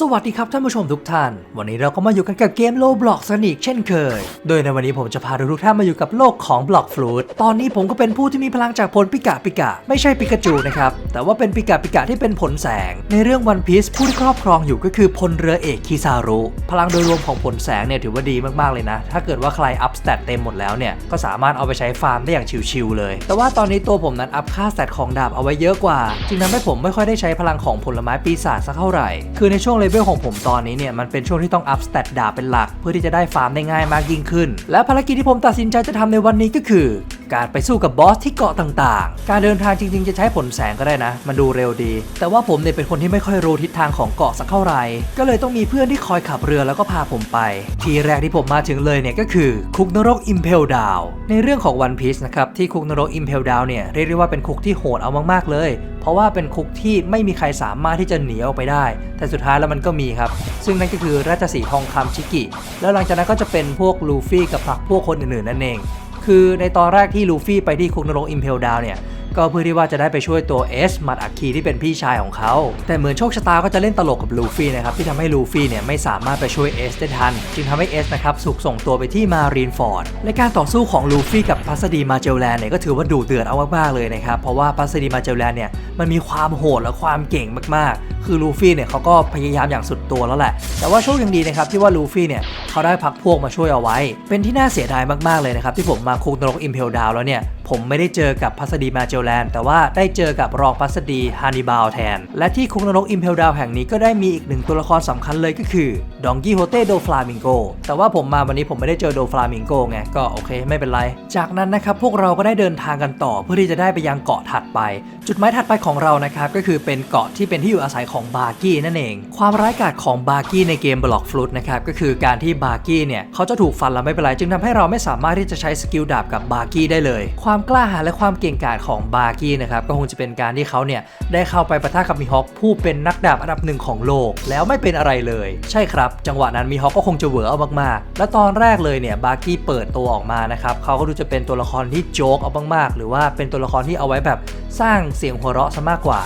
สวัสดีครับท่านผู้ชมทุกท่าน วันนี้เราก็มาอยู่กันกับเกมโลบล็อกสนิกเช่นเคย โดยในวันนี้ผมจะพาทุกท่านมาอยู่กับโลกของบล็อกฟลูดตอนนี้ผมก็เป็นผู้ที่มีพลังจากผลปิกาปิกาไม่ใช่ปิกาจูนะครับ แต่ว่าเป็นปิกาปิกาที่เป็นผลแสง ในเรื่องวันพีซผู้ที่ครอบครองอยู่ก็คือพลเรือเอกคิซารุ พลังโดยรวมของผลแสงเนี่ยถือว่าดีมากๆเลยนะ ถ้าเกิดว่าใครอัพสเตตเต็มหมดแล้วเนี่ยก็สามารถเอาไปใช้ฟาร์มได้อย่างชิวๆเลย แต่ว่าตอนนี้ตัวผมนั้นอัพค่าสเตตของดาบเอาไว้เยอะกว่า จึงทำให้ผมไม่ค่อยได้ใช้พลังของผลไม้ปีศาจสักเท่าไหร่ คือในช่วงเลเวลของผมตอนนี้เนี่ยมันเป็นช่วงที่ต้องอัพสเตตดาบเป็นหลัก เพื่อที่จะได้ฟาร์มได้ง่ายมากยิ่งขึ้น และภารกิจที่ผมตัดสินใจจะทำในวันนี้ก็คือ การไปสู้กับบอสที่เกาะต่างๆ การเดินทางจริงๆ จะใช้ผลแสงก็ได้นะ มันดูเร็วดี แต่ว่าผมเนี่ยเป็นคนที่ไม่ค่อยรู้ทิศทางของเกาะสักเท่าไหร่ ก็เลยต้องมีเพื่อนที่คอยขับเรือแล้วก็พาผมไป ที่แรกที่ผมมาถึงเลยเนี่ยก็คือคุกนรกอิมเพลดาวในเรื่องของวันพีซนะครับที่คุกนรกอิมเพลดาวเนี่ยเรียกได้ว่าเป็นคุกที่โหดเอามากๆเลย เพราะว่าเป็นคุกที่ไม่มีใครสามารถที่จะหนีออกไปได้ แต่สุดท้ายแล้วมันก็มีครับ ซึ่งนั่นก็คือราชสีห์ทองคำชิกิ แล้วหลังจากนั้นก็จะเป็นพวกลูฟี่กับพรรคพวกคนอื่นๆนั่นเอง คือในตอนแรกที่ลูฟี่ไปที่คุกนรกอิมเพลดาวเนี่ย ก็เพื่อที่ว่าจะได้ไปช่วยตัวเอสมัดอัคคีที่เป็นพี่ชายของเขา แต่เหมือนโชคชะตาก็จะเล่นตลกกับลูฟี่นะครับที่ทำให้ลูฟี่เนี่ยไม่สามารถไปช่วยเอสได้ทัน จึงทำให้เอสนะครับถูกส่งตัวไปที่มารีนฟอร์ดและการต่อสู้ของลูฟี่กับพัสดีมาเจลแลนเนี่ยก็ถือว่าดูเดือดเอามากๆเลยนะครับเพราะว่าพัสดีมาเจลแลนเนี่ยมันมีความโหดและความเก่งมากๆ คือลูฟี่เนี่ยเขาก็พยายามอย่างสุดตัวแล้วแหละ แต่ว่าโชคยังดีนะครับที่ว่าลูฟี่เนี่ยเขาได้พักพวกมาช่วยเอาไว้ เป็นที่น่าเสียดายมากๆเลยนะครับที่ผมมาคุกนรกอิมเพลดาวแล้วเนี่ยผมไม่ได้เจอกับพัสดีมาเจลแลนด์แต่ว่าได้เจอกับรองพัสดีฮานิบาลแทน และที่คุกนรกอิมเพลดาวแห่งนี้ก็ได้มีอีกหนึ่งตัวละครสำคัญเลยก็คือดองกี้โฮเต้โดฟลามิงโกแต่ว่าผมมาวันนี้ผมไม่ได้เจอโดฟลามิงโกไงก็โอเคไม่เป็นไร จากนั้นนะครับพวกเราก็ได้เดินทางกันต่อเพื่อที่จะได้ไปยังเกาะถัดไปจุดหมายถัดไปของเรานะครับก็คือเป็นเกาะที่เป็นที่อยู่อาศัยของบาร์กี้นั่นเอง ความร้ายกาจของบาร์กี้ในเกมบล็อกฟลุตนะครับก็คือการที่บาร์กี้เนี่ยเขาจะถูกฟันแล้วไม่เป็นไรจึงทำให้เราไม่สามารถที่จะใช้สกิลดาบกับบาร์กี้ได้เลย ความกล้าหาญและความเก่งกาจของบาร์กี้นะครับก็คงจะเป็นการที่เขาเนี่ยได้เข้าไปปะทะกับมีฮอคผู้เป็นนักดาบอันดับหนึ่งของโลก แล้วไม่เป็นอะไรเลย ใช่ครับ จังหวะนั้นมีฮอคก็คงจะเหวอเอามากๆ และตอนแรกเลยเนี่ยบาร์กี้เปิดตัวออกมานะครับเขาก็ดูจะเป็นตัวละครที่โจ๊กเอามากๆ หรือว่าเป็นตัวละครที่เอาไว้แบบสร้างเสียงหัวเราะซะมากกว่า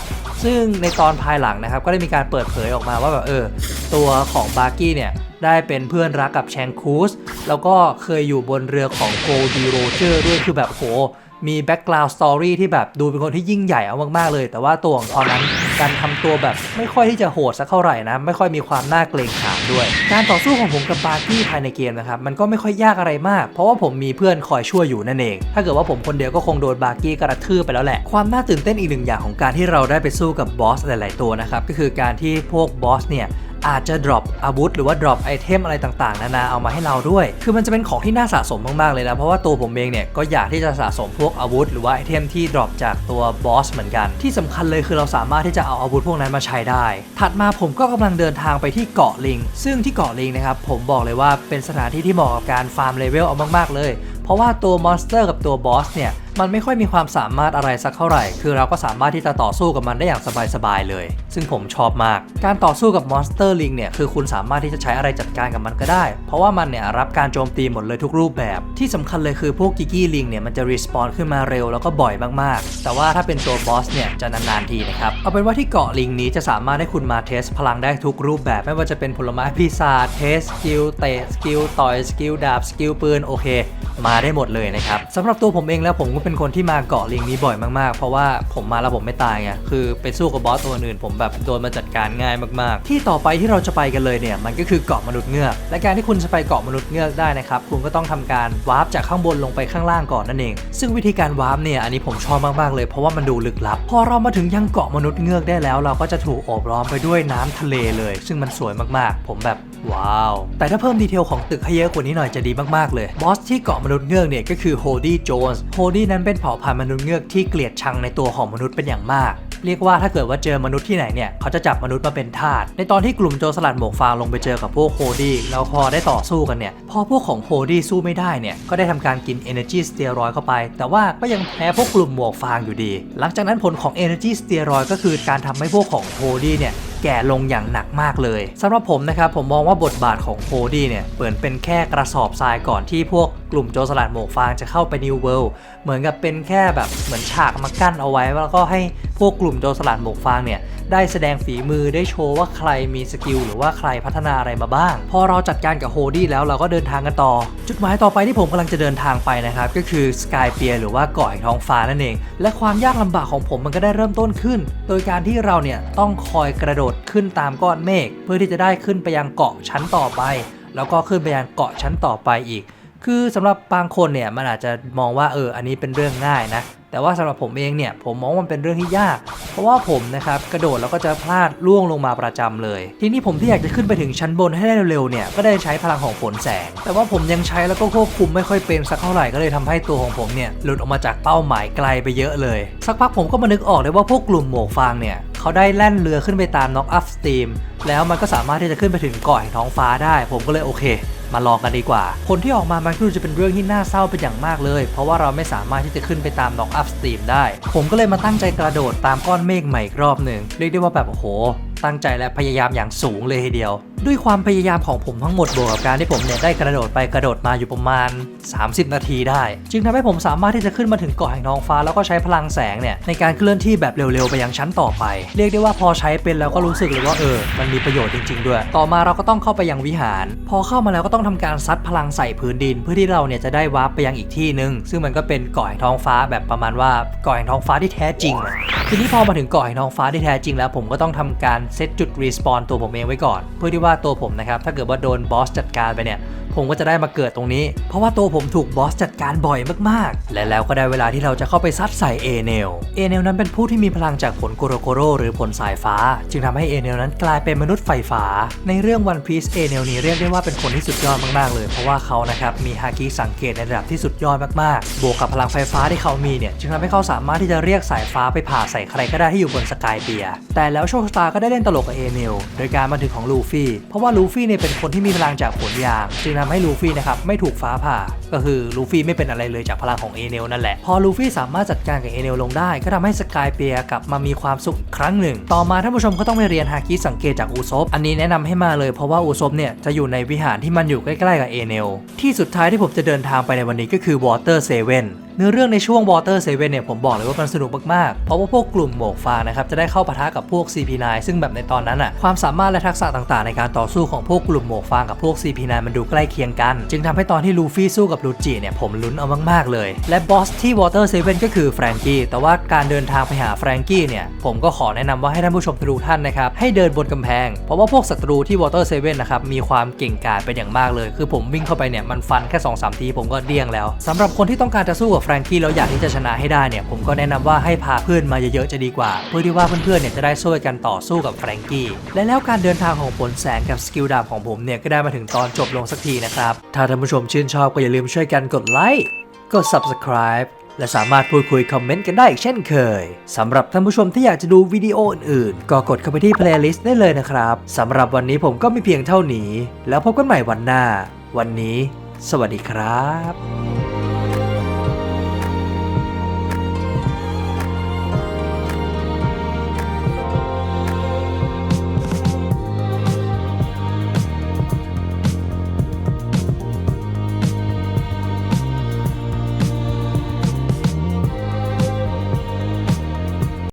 ซึ่งในตอนภายหลังนะครับ ก็ได้มีการเปิดเผยออกมาว่าแบบเออ ตัวของบาร์กี้เนี่ย ได้เป็นเพื่อนรักกับแชงคูสแล้วก็เคยอยู่บนเรือของโกลดีโรเจอร์ด้วยคือแบบโห มีแบ็กกราวด์สตอรี่ที่แบบดูเป็นคนที่ยิ่งใหญ่เอามากๆเลย แต่ว่าตัวของเขานั้นการทำตัวแบบไม่ค่อยที่จะโหดสักเท่าไหร่นะ ไม่ค่อยมีความน่าเกรงขามด้วย การต่อสู้ของผมกับบาร์กี้ภายในเกมนะครับมันก็ไม่ค่อยยากอะไรมาก เพราะว่าผมมีเพื่อนคอยช่วยอยู่นั่นเอง ถ้าเกิดว่าผมคนเดียวก็คงโดนบาร์กี้กระทืบไปแล้วแหละ ความน่าตื่นเต้นอีกหนึ่งอย่างของการที่เราได้ไปสู้กับบอสหลาย ๆ ตัวนะครับก็คือการที่พวกบอสเนี่ย อาจจะ drop อาวุธ หรือว่า drop ไอเทมอะไรต่างๆ นานาเอามาให้เราด้วย คือมันจะเป็นของที่น่าสะสมมากๆเลยนะ เพราะว่าตัวผมเองเนี่ยก็อยากที่จะสะสมพวกอาวุธ หรือว่าไอเทมที่ drop จากตัวบอสเหมือนกัน ที่สำคัญเลยคือเราสามารถที่จะเอาอาวุธพวกนั้นมาใช้ได้ ถัดมาผมก็กำลังเดินทางไปที่เกาะลิง ซึ่งที่เกาะลิงนะครับผมบอกเลยว่าเป็นสถานที่ที่เหมาะกับการฟาร์มเลเวลเอามากๆเลย เพราะว่าตัวมอนสเตอร์กับตัวบอสเนี่ย มันไม่ค่อยมีความสามารถอะไรสักเท่าไหร่ คือเราก็สามารถที่จะต่อสู้กับมันได้อย่างสบายๆเลย ซึ่งผมชอบมาก การต่อสู้กับมอนสเตอร์ลิงเนี่ย คือคุณสามารถที่จะใช้อะไรจัดการกับมันก็ได้ เพราะว่ามันเนี่ยรับการโจมตีหมดเลยทุกรูปแบบ ที่สำคัญเลยคือพวกกิกกี้ลิงเนี่ยมันจะรีสปอนขึ้นมาเร็วแล้วก็บ่อยมากๆ แต่ว่าถ้าเป็นตัวบอสเนี่ยจะนานๆทีนะครับ เอาเป็นว่าที่เกาะลิงนี้จะสามารถให้คุณมาเทสพลังได้ทุกรูปแบบ ไม่ว่าจะเป็นผลไม้พิศาเทสสกิลเตะสกิลต่อยสกิลดาบสกิลปืนโอเค มาได้หมดเลยนะครับสำหรับตัวผมเองแล้วผมก็เป็นคนที่มาเกาะลิงนี้บ่อยมากๆ เพราะว่าผมมาแล้วผมไม่ตายไงคือไปสู้กับบอสตัวอื่นผมแบบโดนมาจัดการง่ายมากๆ ที่ต่อไปที่เราจะไปกันเลยเนี่ยมันก็คือเกาะมนุษย์เงือก และการที่คุณจะไปเกาะมนุษย์เงือกได้นะครับคุณก็ต้องทำการวาร์ปจากข้างบนลงไปข้างล่างก่อนนั่นเอง ซึ่งวิธีการวาร์ปเนี่ยอันนี้ผมชอบมากๆเลยเพราะว่ามันดูลึกลับ พอเรามาถึงยังเกาะมนุษย์เงือกได้แล้ว เราก็จะถูกโอบล้อมไปด้วยน้ำทะเลเลย ซึ่งมันสวยมากๆ ผมแบบว้าว แต่ถ้าเพิ่มดีเทลของตึกให้เยอะกว่านี้หน่อยจะดีมากๆเลยบอสที่เกาะมนุษย์เงือกเนี่ยก็คือโฮดี้โจนส์โฮดี้นั้นันเป็นเผ่าพันธุ์มนุษย์เงือกที่เกลียดชังในตัวของมนุษย์เป็นอย่างมาก เรียกว่าถ้าเกิดว่าเจอมนุษย์ที่ไหนเนี่ยเขาจะจับมนุษย์มาเป็นทาส ในตอนที่กลุ่มโจรสลัดหมวกฟางลงไปเจอกับพวกโฮดี้แล้วพอได้ต่อสู้กันเนี่ย พอพวกของโฮดี้สู้ไม่ได้เนี่ย ก็ได้ทำการกิน Energy Steroid เข้าไป แต่ว่าก็ยังแพ้พวกกลุ่มหมวกฟางอยู่ดี หลังจากนั้นผลของ Energy Steroid ก็คือการทำให้พวกของโฮดี้เนี่ยแก่ลงอย่างหนักมากเลยสำหรับผมนะครับผมมองว่าบทบาทของโคดี้เนี่ยเหมือนเป็นแค่กระสอบทรายก่อนที่พวกกลุ่มโจรสลัดหมวกฟางจะเข้าไปนิวเวิลด์เหมือนกับเป็นแค่แบบเหมือนฉากมากั้นเอาไว้ แล้วก็ให้พวกกลุ่มโจรสลัดหมวกฟางเนี่ยได้แสดงฝีมือได้โชว์ว่าใครมีสกิลหรือว่าใครพัฒนาอะไรมาบ้าง พอเราจัดการกับโฮดี้แล้วเราก็เดินทางกันต่อ จุดหมายต่อไปที่ผมกำลังจะเดินทางไปนะครับก็คือสกายเปียหรือว่าเกาะแห่งท้องฟ้านั่นเอง และความยากลำบากของผมมันก็ได้เริ่มต้นขึ้น โดยการที่เราเนี่ยต้องคอยกระโดดขึ้นตามก้อนเมฆเพื่อที่จะได้ขึ้นไปยังเกาะชั้นต่อไป แล้วก็ขึ้นไปยังเกาะชั้นต่อไปอีก คือสำหรับบางคนเนี่ยมันอาจจะมองว่าเอออันนี้เป็นเรื่องง่ายนะแต่ว่าสำหรับผมเองเนี่ยผมมองว่ามันเป็นเรื่องที่ยาก เพราะว่าผมนะครับกระโดดแล้วก็จะพลาดล่วงลงมาประจำเลย ทีนี้ผมที่อยากจะขึ้นไปถึงชั้นบนให้ได้เร็วๆเนี่ยก็ได้ใช้พลังของฝนแสง แต่ว่าผมยังใช้แล้วก็ควบคุมไม่ค่อยเป็นสักเท่าไหร่ก็เลยทำให้ตัวของผมเนี่ยหลุดออกมาจากเป้าหมายไกลไปเยอะเลย สักพักผมก็มานึกออกเลยว่าพวกกลุ่มหมวกฟางเนี่ย เขาได้แล่นเรือขึ้นไปตามน็อกอัพสตรีมแล้วมันก็สามารถที่จะขึ้นไปถึงเกาะแห่งท้องฟ้าได้ ผมก็เลยโอเค มาลองกันดีกว่า ผลที่ออกมามันก็ดูจะเป็นเรื่องที่น่าเศร้าเป็นอย่างมากเลย เพราะว่าเราไม่สามารถที่จะขึ้นไปตามน็อกอัพสตีมได้ ผมก็เลยมาตั้งใจกระโดดตามก้อนเมฆใหม่อีกรอบหนึ่งเรียกได้ว่าแบบโอ้โห ตั้งใจและพยายามอย่างสูงเลยทีเดียวด้วยความพยายามของผมทั้งหมดบวกกับการที่ผมเนี่ยได้กระโดดไปกระโดดมาอยู่ประมาณ 30 นาทีได้ จึงทำให้ผมสามารถที่จะขึ้นมาถึงเกาะแห่งท้องฟ้าแล้วก็ใช้พลังแสงเนี่ยในการเคลื่อนที่แบบเร็วๆ ไปยังชั้นต่อไป เรียกได้ว่าพอใช้เป็นแล้วก็รู้สึกเลยว่าเออ มันมีประโยชน์จริง ๆ ด้วย ต่อมาเราก็ต้องเข้าไปยังวิหาร พอเข้ามาแล้วก็ต้องทำการซัดพลังใส่พื้นดิน เพื่อที่เราเนี่ยจะได้วาร์ปไปยังอีกที่หนึ่งซึ่งมันก็เป็นเกาะแห่งท้องฟ้าแบบประมาณว่าเกาะแห่งท้องฟ้าที่แท้จริงทีนี้พอมาถึงเกาะแห่งท้องฟ้าที่แท้จริงแล้ว ผมก็ต้องทำการเซตจุดรีสปอนตัวผมเองไว้ก่อน เพื่อที่ว่าตัวผมนะครับถ้าเกิดว่าโดนบอสจัดการไปเนี่ยผมก็จะได้มาเกิดตรงนี้ เพราะว่าตัวผมถูกบอสจัดการบ่อยมากๆ และแล้วก็ได้เวลาที่เราจะเข้าไปซัดใส่เอเนล เอเนลนั้นเป็นผู้ที่มีพลังจากผลโกโรโกโรหรือผลสายฟ้า จึงทำให้เอเนลนั้นกลายเป็นมนุษย์ไฟฟ้า ในเรื่อง One Piece เอเนลนี้เรียกได้ว่าเป็นคนที่สุดยอดมากๆเลย เพราะว่าเขานะครับมีฮากิสังเกตในระดับที่สุดยอดมากๆ บวกกับพลังไฟฟ้าที่เขามีเนี่ยจึงทำให้เขาสามารถที่จะเรียกสายฟ้าไปผ่าใส่ใครก็ได้ที่อยู่บนสกายเปียร์แต่แล้วโชคชะตาก็ได้เล่นตลกกับเอเนลโดยการมาถึงของลูฟี่เพราะว่าลูฟี่เนี่ยเป็นคนที่มีพลังจากผลยางจึงทำให้ลูฟี่นะครับไม่ถูกฟ้าผ่า ก็คือลูฟี่ไม่เป็นอะไรเลยจากพลังของเอเนลนั่นแหละ พอลูฟี่สามารถจัดการกับเอเนลลงได้ ก็ทำให้สกายเปียกลับมามีความสุขครั้งหนึ่ง ต่อมาท่านผู้ชมก็ต้องไปเรียนฮาคิสังเกตจากอูซบอันนี้แนะนำให้มาเลยเพราะว่าอูซบเนี่ยจะอยู่ในวิหารที่มันอยู่ใกล้ๆกับเอเนลที่สุดท้ายที่ผมจะเดินทางไปในวันนี้ก็คือ Water Seven เนื้ เนื้อเรื่องในช่วง Water Seven เนี่ยผมบอกเลยว่ามันสนุกมากๆ เพราะว่าพวกกลุ่มหมวกฟางนะครับจะได้เข้าปะทะกับพวก CP9 ซึ่งแบบในตอนนั้นอะความสามารถและทักษะต่างๆ ในการต่อสู้ของพวกกลุ่มหมวกฟางกับพวก CP9 มันดูใกล้เคียงกัน จึงทำให้ตอนที่ลูฟี่สู้กับลูจิเนี่ยผมลุ้นเอามากๆเลย และบอสที่ Water Seven ก็คือแฟรงกี้แต่ว่าการเดินทางไปหาแฟรงกี้เนี่ยผมก็ขอแนะนำว่าให้ท่านผู้ชมทุกท่านนะครับให้เดินบนกำแพง เพราะว่าพวกศัตรูที่ Water Seven นะครับมีความเก่งกาจเป็นอย่างมากเลย คือผมวิ่งเข้าไปเนี่ยมันฟันแค่2อสทีผมก็เดี้ยงแล้วสำหรับคนที่ต้องการจะสู้กับฟรงกี้แล้วอยากที่จะชนะให้ได้เนี่ยผมก็แนะนำว่าให้พาเพื่อนมาเยอะๆจะดีกว่า เพื่อที่ว่าเพื่อนๆเนี่ยจะได้ช่วยกันต่อสู้กับแฟรงกี้และแล้วการเดินทางของผลแสงกับสกิลดาบของผมเนี่ยก็ได้มาถึงตอนจบลงสักทีนะครับถ้าท่านผู้ชมชื่นชอบก็อย่าลืมช่วยกันกดไลค์กด subscribe และสามารถพูดคุยคอมเมนต์กันได้อีกเช่นเคย สำหรับท่านผู้ชมที่อยากจะดูวิดีโออื่นๆ ก็กดเข้าไปที่ playlist ได้เลยนะครับ สำหรับวันนี้ผมก็มีเพียงเท่านี้ แล้วพบกันใหม่วันหน้า วันนี้ สวัสดีครับ